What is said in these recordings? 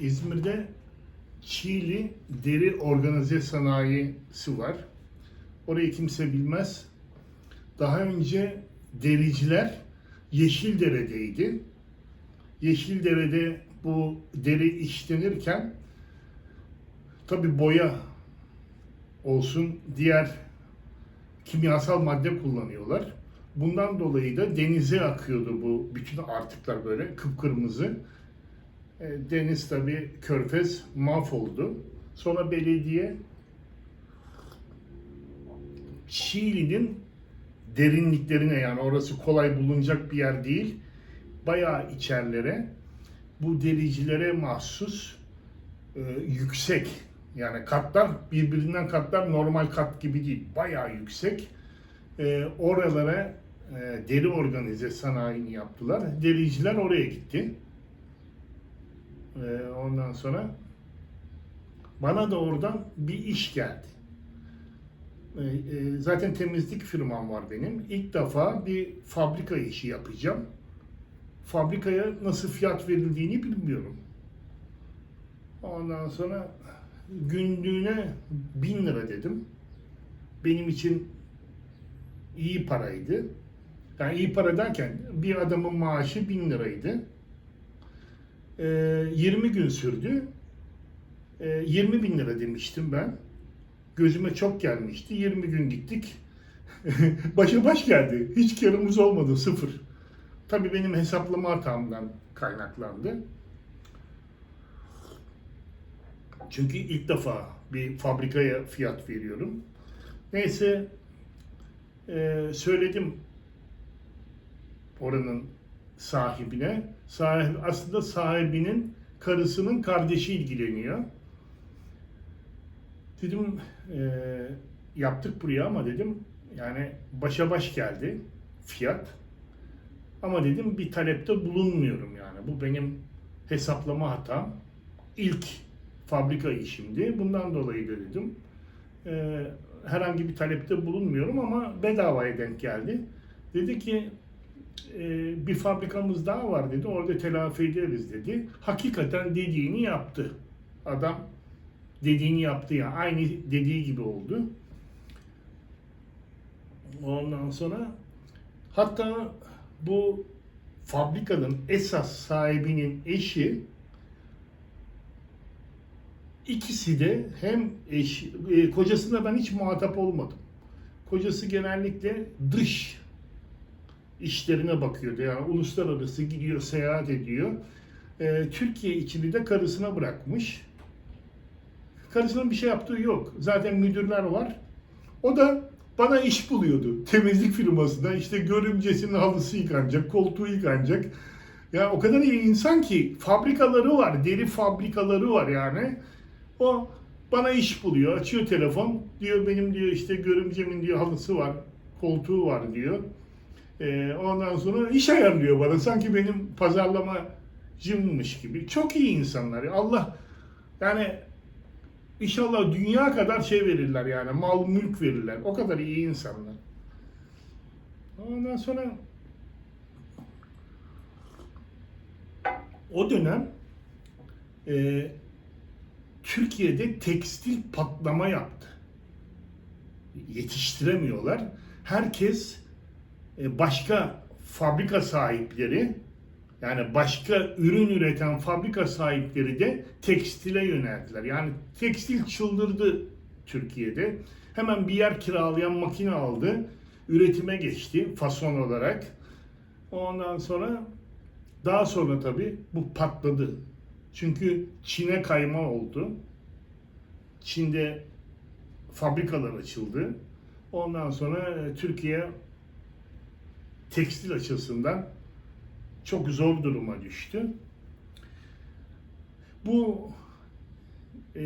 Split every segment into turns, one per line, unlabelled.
İzmir'de Çiğli Deri Organize Sanayisi var. Orayı kimse bilmez. Daha önce dericiler Yeşildere'deydi. Yeşildere'de bu deri işlenirken tabi boya olsun diğer kimyasal madde kullanıyorlar. Bundan dolayı da denize akıyordu bu bütün artıklar böyle kıpkırmızı. E, Deniz tabi körfez mahvoldu. Sonra belediye Çiğli'nin derinliklerine yani orası kolay bulunacak bir yer değil. Bayağı içerilere bu dericilere mahsus e, yüksek yani katlar birbirinden katlar normal kat gibi değil. Bayağı yüksek. E, oralara e, deri organize sanayini yaptılar. Dericiler oraya gitti. E, ondan sonra bana da oradan bir iş geldi. E, e, zaten temizlik firmam var benim. İlk defa bir fabrika işi yapacağım. Fabrikaya nasıl fiyat verildiğini bilmiyorum. Ondan sonra günlüğüne bin lira dedim. Benim için iyi paraydı. Yani iyi para derken bir adamın maaşı bin liraydı. Ee, 20 gün sürdü. Ee, 20 bin lira demiştim ben. Gözüme çok gelmişti. 20 gün gittik. Başa baş geldi. Hiç karımız olmadı. Sıfır. Tabii benim hesaplama hatamdan kaynaklandı. Çünkü ilk defa bir fabrikaya fiyat veriyorum. Neyse e, söyledim oranın sahibine. Sahip, aslında sahibinin karısının kardeşi ilgileniyor. Dedim e, yaptık buraya ama dedim yani başa baş geldi fiyat. Ama dedim bir talepte bulunmuyorum yani. Bu benim hesaplama hatam. İlk fabrika işimdi. Bundan dolayı da dedim. e, herhangi bir talepte bulunmuyorum ama bedavaya denk geldi. Dedi ki bir fabrikamız daha var dedi. Orada telafi ederiz dedi. Hakikaten dediğini yaptı. Adam dediğini yaptı ya. Aynı dediği gibi oldu. Ondan sonra hatta bu fabrikanın esas sahibinin eşi ikisi de hem eş, e, kocasına ben hiç muhatap olmadım. Kocası genellikle dış işlerine bakıyordu. Yani uluslararası gidiyor, seyahat ediyor. E, Türkiye içini de karısına bırakmış. Karısının bir şey yaptığı yok. Zaten müdürler var. O da bana iş buluyordu. Temizlik firmasında işte görümcesinin halısı yıkanacak, koltuğu yıkanacak. Ya o kadar iyi insan ki fabrikaları var, deri fabrikaları var yani. O bana iş buluyor, açıyor telefon. Diyor benim diyor işte görümcemin diyor halısı var, koltuğu var diyor. Ee, ondan sonra iş ayarlıyor bana. Sanki benim pazarlamacımmış gibi. Çok iyi insanlar. Allah yani İnşallah dünya kadar şey verirler yani mal mülk verirler. O kadar iyi insanlar. Ondan sonra o dönem e, Türkiye'de tekstil patlama yaptı. Yetiştiremiyorlar. Herkes e, başka fabrika sahipleri yani başka ürün üreten fabrika sahipleri de tekstile yöneldiler. Yani tekstil çıldırdı Türkiye'de. Hemen bir yer kiralayan makine aldı. Üretime geçti fason olarak. Ondan sonra daha sonra tabii bu patladı. Çünkü Çin'e kayma oldu. Çin'de fabrikalar açıldı. Ondan sonra e, Türkiye tekstil açısından çok zor duruma düştü. Bu e,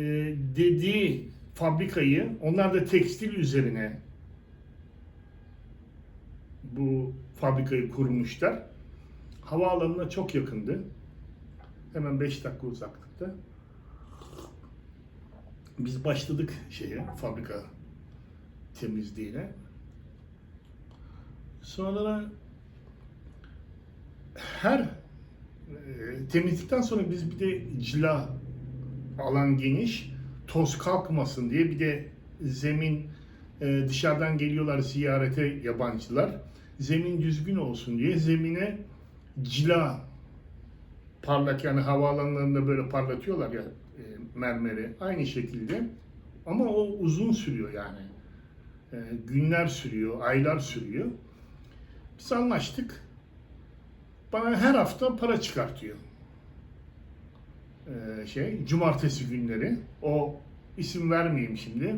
dediği fabrikayı, onlar da tekstil üzerine bu fabrikayı kurmuşlar. Havaalanına çok yakındı. Hemen 5 dakika uzaklıkta. Biz başladık şeye, fabrika temizliğine. Sonra her e, temizlikten sonra biz bir de cila Alan geniş. Toz kalkmasın diye bir de zemin e, dışarıdan geliyorlar ziyarete yabancılar. Zemin düzgün olsun diye zemine cila parlak yani havaalanlarında böyle parlatıyorlar ya e, mermeri aynı şekilde ama o uzun sürüyor yani E, günler sürüyor aylar sürüyor biz anlaştık. Bana her hafta para çıkartıyor. E, şey cumartesi günleri. O isim vermeyeyim şimdi.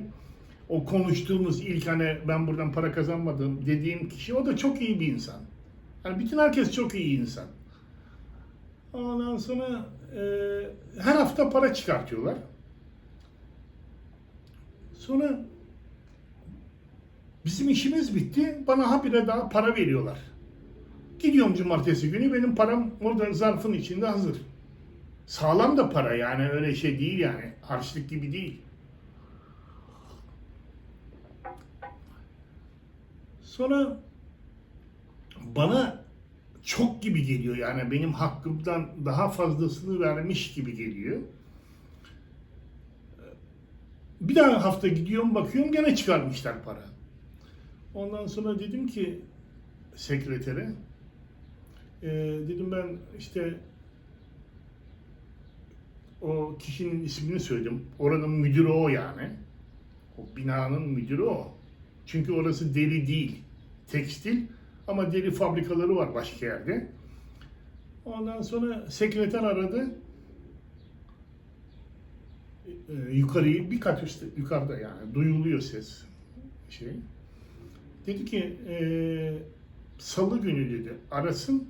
O konuştuğumuz ilk hani ben buradan para kazanmadım dediğim kişi o da çok iyi bir insan. Yani bütün herkes çok iyi insan. Ondan sonra e, her hafta para çıkartıyorlar. Sonra bizim işimiz bitti. Bana habire daha para veriyorlar. Gidiyorum cumartesi günü benim param orada zarfın içinde hazır. Sağlam da para yani öyle şey değil yani. Harçlık gibi değil. Sonra bana çok gibi geliyor yani benim hakkımdan daha fazlasını vermiş gibi geliyor. Bir daha hafta gidiyorum bakıyorum gene çıkarmışlar para. Ondan sonra dedim ki sekretere e, dedim ben işte o kişinin ismini söyledim. Oranın müdürü o yani. O binanın müdürü o. Çünkü orası deri değil. Tekstil ama deri fabrikaları var başka yerde. Ondan sonra sekreter aradı. Ee, yukarıyı bir kat üstte, yukarıda yani duyuluyor ses şey. Dedi ki ee, salı günü dedi arasın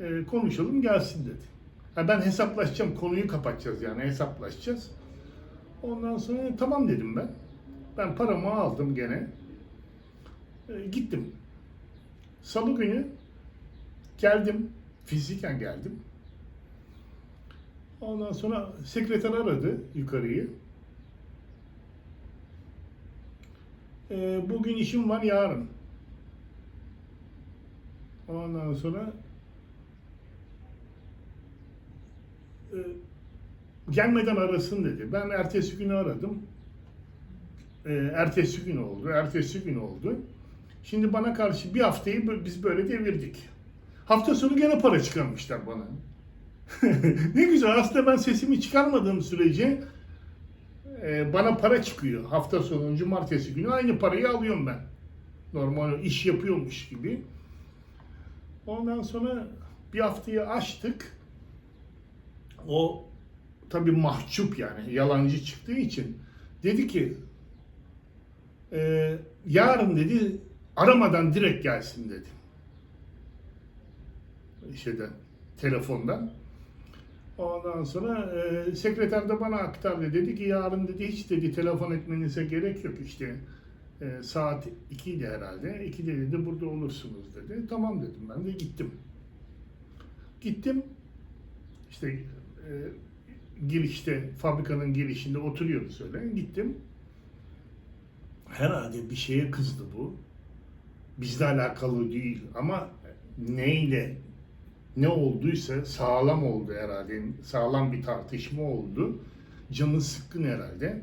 ee, konuşalım gelsin dedi. Ha, ben hesaplaşacağım konuyu kapatacağız yani hesaplaşacağız. Ondan sonra tamam dedim ben. Ben paramı aldım gene. E, gittim. Salı günü geldim. Fiziken geldim. Ondan sonra sekreter aradı yukarıyı. E, bugün işim var yarın. Ondan sonra e, gelmeden arasın dedi. Ben ertesi günü aradım. E, ertesi gün oldu. Ertesi gün oldu. Şimdi bana karşı bir haftayı biz böyle devirdik. Hafta sonu gene para çıkarmışlar bana. ne güzel aslında ben sesimi çıkarmadığım sürece e, bana para çıkıyor. Hafta sonu cumartesi günü aynı parayı alıyorum ben. Normal iş yapıyormuş gibi. Ondan sonra bir haftayı açtık. O tabii mahcup yani yalancı çıktığı için dedi ki e, yarın dedi aramadan direkt gelsin dedi. Şeyden, telefondan. Ondan sonra e, sekreter de bana aktardı. Dedi ki yarın dedi hiç dedi telefon etmenize gerek yok işte. E, saat 2'ydi herhalde. 2'de dedi burada olursunuz dedi. Tamam dedim ben de gittim. Gittim. İşte e, girişte, fabrikanın girişinde oturuyoruz öyle. Gittim. Herhalde bir şeye kızdı bu bizle alakalı değil ama neyle ne olduysa sağlam oldu herhalde. Sağlam bir tartışma oldu. Canı sıkkın herhalde.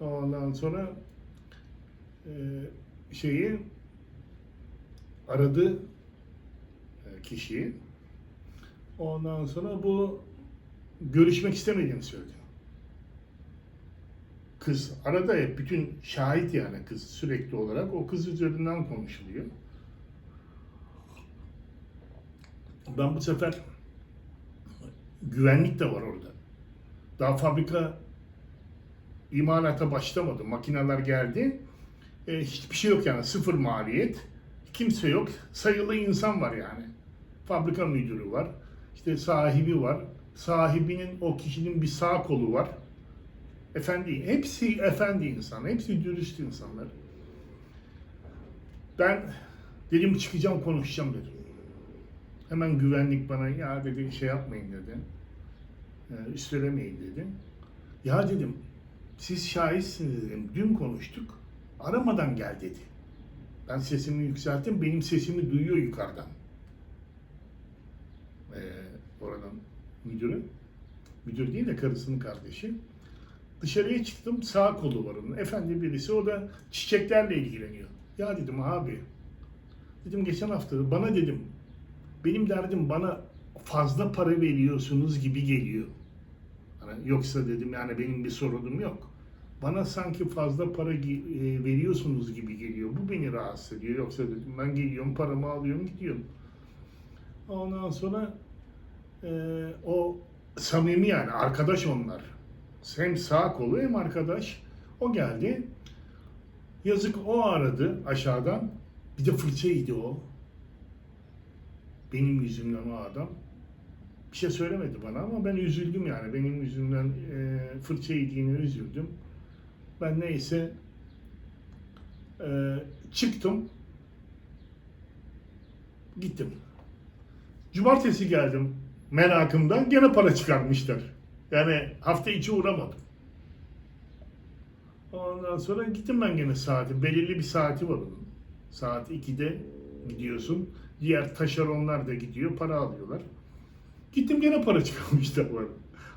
Ondan sonra e, şeyi aradı e, kişiyi. Ondan sonra bu görüşmek istemediğini söyledi. Kız arada hep bütün şahit yani kız sürekli olarak o kız üzerinden konuşuluyor. Ben bu sefer güvenlik de var orada. Daha fabrika imalata başlamadı. Makineler geldi. E, hiçbir şey yok yani sıfır maliyet. Kimse yok. Sayılı insan var yani. Fabrika müdürü var. İşte sahibi var. Sahibinin o kişinin bir sağ kolu var. Efendi, hepsi efendi insan, hepsi dürüst insanlar. Ben dedim çıkacağım konuşacağım dedim. Hemen güvenlik bana ya dedi şey yapmayın dedi. E, üstelemeyin dedi. Ya dedim siz şahitsiniz dedim. Dün konuştuk. Aramadan gel dedi. Ben sesimi yükselttim. Benim sesimi duyuyor yukarıdan. Ee, oradan müdürü. Müdür değil de karısının kardeşi. Dışarıya çıktım sağ kolu var onun. Efendi birisi o da çiçeklerle ilgileniyor. Ya dedim abi. Dedim geçen hafta bana dedim. Benim derdim bana fazla para veriyorsunuz gibi geliyor. Hani yoksa dedim yani benim bir sorunum yok. Bana sanki fazla para e, veriyorsunuz gibi geliyor. Bu beni rahatsız ediyor. Yoksa dedim ben geliyorum paramı alıyorum gidiyorum. Ondan sonra e, o samimi yani arkadaş onlar. Hem sağ kolu hem arkadaş. O geldi. Yazık o aradı aşağıdan. Bir de fırça yedi o. Benim yüzümden o adam. Bir şey söylemedi bana ama ben üzüldüm yani. Benim yüzümden e, fırça yediğine üzüldüm. Ben neyse e, çıktım. Gittim. Cumartesi geldim merakımdan gene para çıkarmışlar. Yani hafta içi uğramadım. Ondan sonra gittim ben gene saati. Belirli bir saati var onun. Saat 2'de gidiyorsun. Diğer taşeronlar da gidiyor. Para alıyorlar. Gittim gene para çıkarmışlar bana.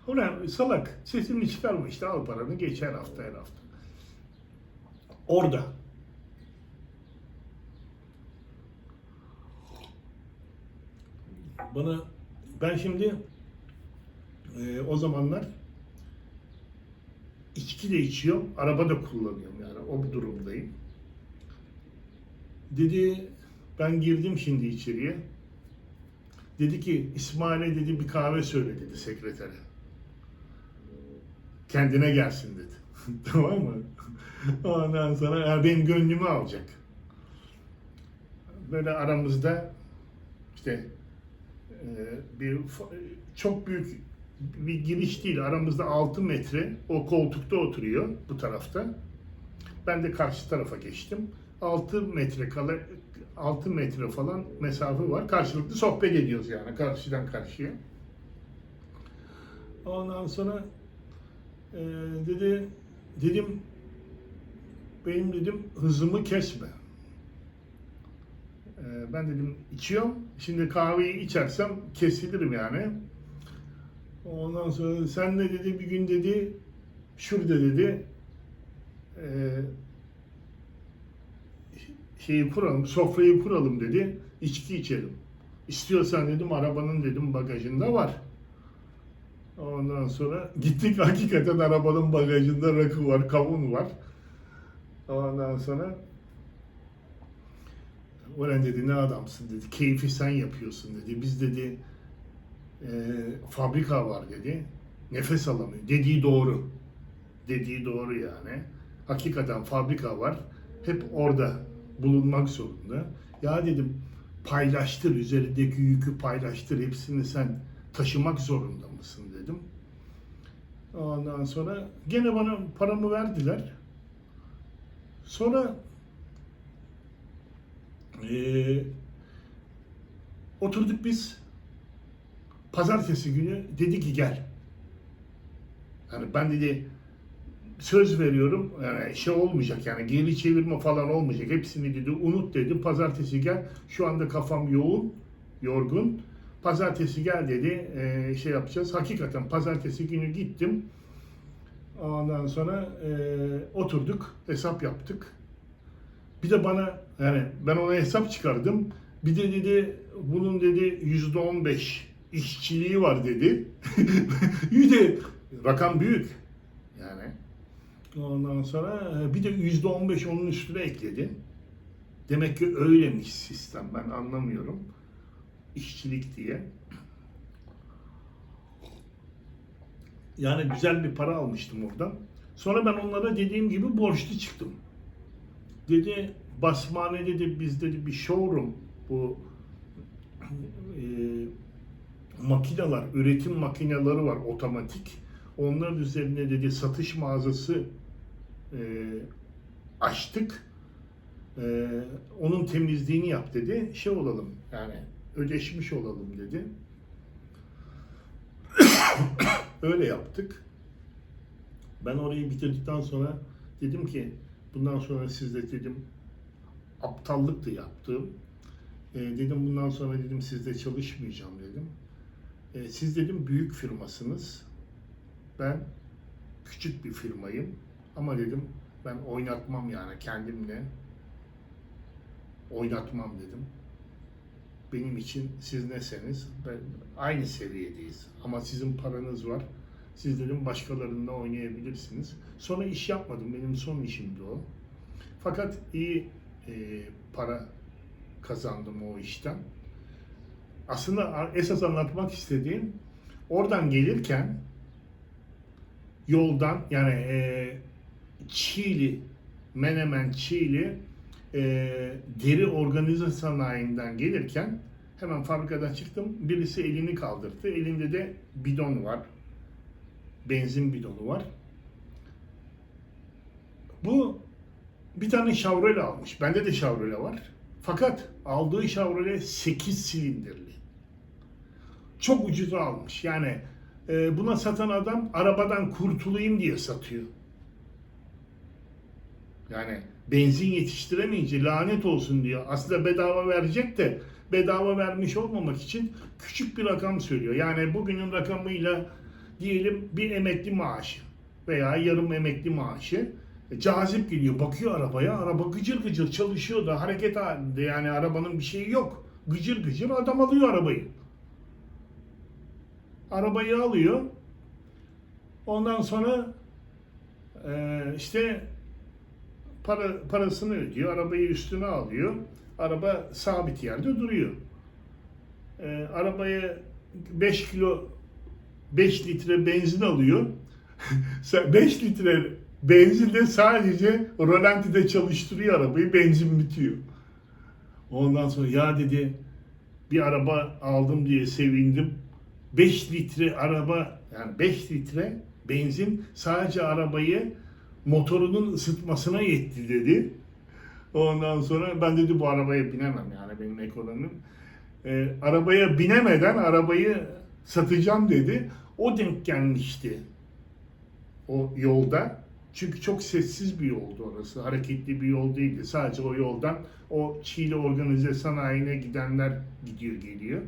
Ulan salak sesini çıkarma işte al paranı geç her hafta her hafta. Orada. Bana ben şimdi e, o zamanlar içki de içiyorum, araba da kullanıyorum yani o durumdayım. Dedi ben girdim şimdi içeriye. Dedi ki İsmail'e dedi bir kahve söyle dedi sekretere. Kendine gelsin dedi. tamam mı? Ondan sonra "Ya benim gönlümü alacak. Böyle aramızda işte e, bir çok büyük bir giriş değil. Aramızda 6 metre o koltukta oturuyor bu tarafta. Ben de karşı tarafa geçtim. 6 metre kala 6 metre falan mesafe var. Karşılıklı sohbet ediyoruz yani karşıdan karşıya. Ondan sonra e, dedi dedim benim dedim hızımı kesme. E, ben dedim içiyorum. Şimdi kahveyi içersem kesilirim yani. Ondan sonra sen de dedi bir gün dedi şurada dedi e, şeyi kuralım, sofrayı kuralım dedi. içki içelim. İstiyorsan dedim arabanın dedim bagajında var. Ondan sonra gittik hakikaten arabanın bagajında rakı var, kavun var. Ondan sonra Ulan dedi ne adamsın dedi. Keyfi sen yapıyorsun dedi. Biz dedi e, fabrika var dedi. Nefes alamıyor. Dediği doğru. Dediği doğru yani. Hakikaten fabrika var. Hep orada bulunmak zorunda. Ya dedim paylaştır üzerindeki yükü paylaştır. Hepsini sen taşımak zorunda mısın dedim. Ondan sonra gene bana paramı verdiler. Sonra eee, oturduk biz pazartesi günü dedi ki gel. Yani ben dedi söz veriyorum yani şey olmayacak yani geri çevirme falan olmayacak. Hepsini dedi unut dedi. Pazartesi gel. Şu anda kafam yoğun, yorgun. Pazartesi gel dedi. eee, şey yapacağız. Hakikaten pazartesi günü gittim. Ondan sonra eee, oturduk, hesap yaptık. Bir de bana yani ben ona hesap çıkardım. Bir de dedi bunun dedi yüzde on beş işçiliği var dedi. bir rakam büyük yani. Ondan sonra e, bir de yüzde on beş onun üstüne ekledi. Demek ki öylemiş sistem ben anlamıyorum. İşçilik diye. Yani güzel bir para almıştım oradan. Sonra ben onlara dediğim gibi borçlu çıktım dedi basmane dedi biz dedi bir showroom bu e, makineler üretim makineleri var otomatik onların üzerine dedi satış mağazası e, açtık E, onun temizliğini yap dedi şey olalım yani ödeşmiş olalım dedi öyle yaptık ben orayı bitirdikten sonra dedim ki bundan sonra sizde dedim aptallıktı yaptığım. E, dedim bundan sonra dedim sizde çalışmayacağım dedim. E, siz dedim büyük firmasınız. ben küçük bir firmayım ama dedim ben oynatmam yani kendimle oynatmam dedim. Benim için siz neseniz ben aynı seviyedeyiz ama sizin paranız var. Siz dedim başkalarında oynayabilirsiniz. Sonra iş yapmadım. Benim son işimdi o. Fakat iyi e, para kazandım o işten. Aslında esas anlatmak istediğim oradan gelirken yoldan yani e, Çiğli, Menemen Çiğli e, deri organize sanayinden gelirken hemen fabrikadan çıktım. Birisi elini kaldırdı. Elinde de bidon var. Benzin bidonu var. Bu bir tane Chevrolet almış. Bende de Chevrolet var. Fakat aldığı Chevrolet 8 silindirli. Çok ucuza almış. Yani e, buna satan adam arabadan kurtulayım diye satıyor. Yani benzin yetiştiremeyince lanet olsun diyor. Aslında bedava verecek de bedava vermiş olmamak için küçük bir rakam söylüyor. Yani bugünün rakamıyla diyelim bir emekli maaşı veya yarım emekli maaşı e, cazip geliyor. Bakıyor arabaya. Araba gıcır gıcır çalışıyor da hareket halinde. Yani arabanın bir şeyi yok. Gıcır gıcır adam alıyor arabayı. Arabayı alıyor. Ondan sonra e, işte para parasını ödüyor. Arabayı üstüne alıyor. Araba sabit yerde duruyor. E, arabaya 5 kilo 5 litre benzin alıyor. 5 litre benzinle sadece rolantide çalıştırıyor arabayı. Benzin bitiyor. Ondan sonra ya dedi bir araba aldım diye sevindim. 5 litre araba yani 5 litre benzin sadece arabayı motorunun ısıtmasına yetti dedi. Ondan sonra ben dedi bu arabaya binemem yani benim ekonomim. Ee, arabaya binemeden arabayı satacağım dedi. O denk gelmişti o yolda. Çünkü çok sessiz bir yoldu orası. Hareketli bir yol değildi. Sadece o yoldan o Çiğli organize sanayine gidenler gidiyor geliyor.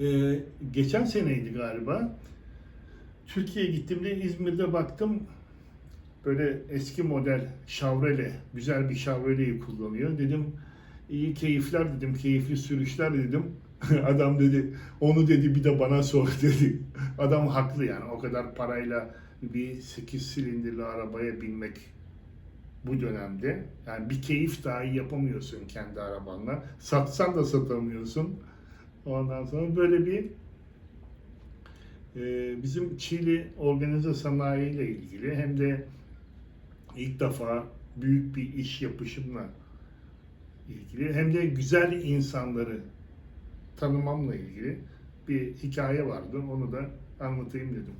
Ee, geçen seneydi galiba. Türkiye'ye gittiğimde İzmir'de baktım böyle eski model Chevrolet, güzel bir Chevrolet'i kullanıyor. Dedim iyi keyifler dedim, keyifli sürüşler dedim. Adam dedi onu dedi bir de bana sor dedi. Adam haklı yani o kadar parayla bir 8 silindirli arabaya binmek bu dönemde yani bir keyif dahi yapamıyorsun kendi arabanla. Satsan da satamıyorsun. Ondan sonra böyle bir bizim Çiğli organize sanayi ile ilgili hem de ilk defa büyük bir iş yapışımla ilgili hem de güzel insanları tanımamla ilgili bir hikaye vardı. Onu da anlatayım dedim.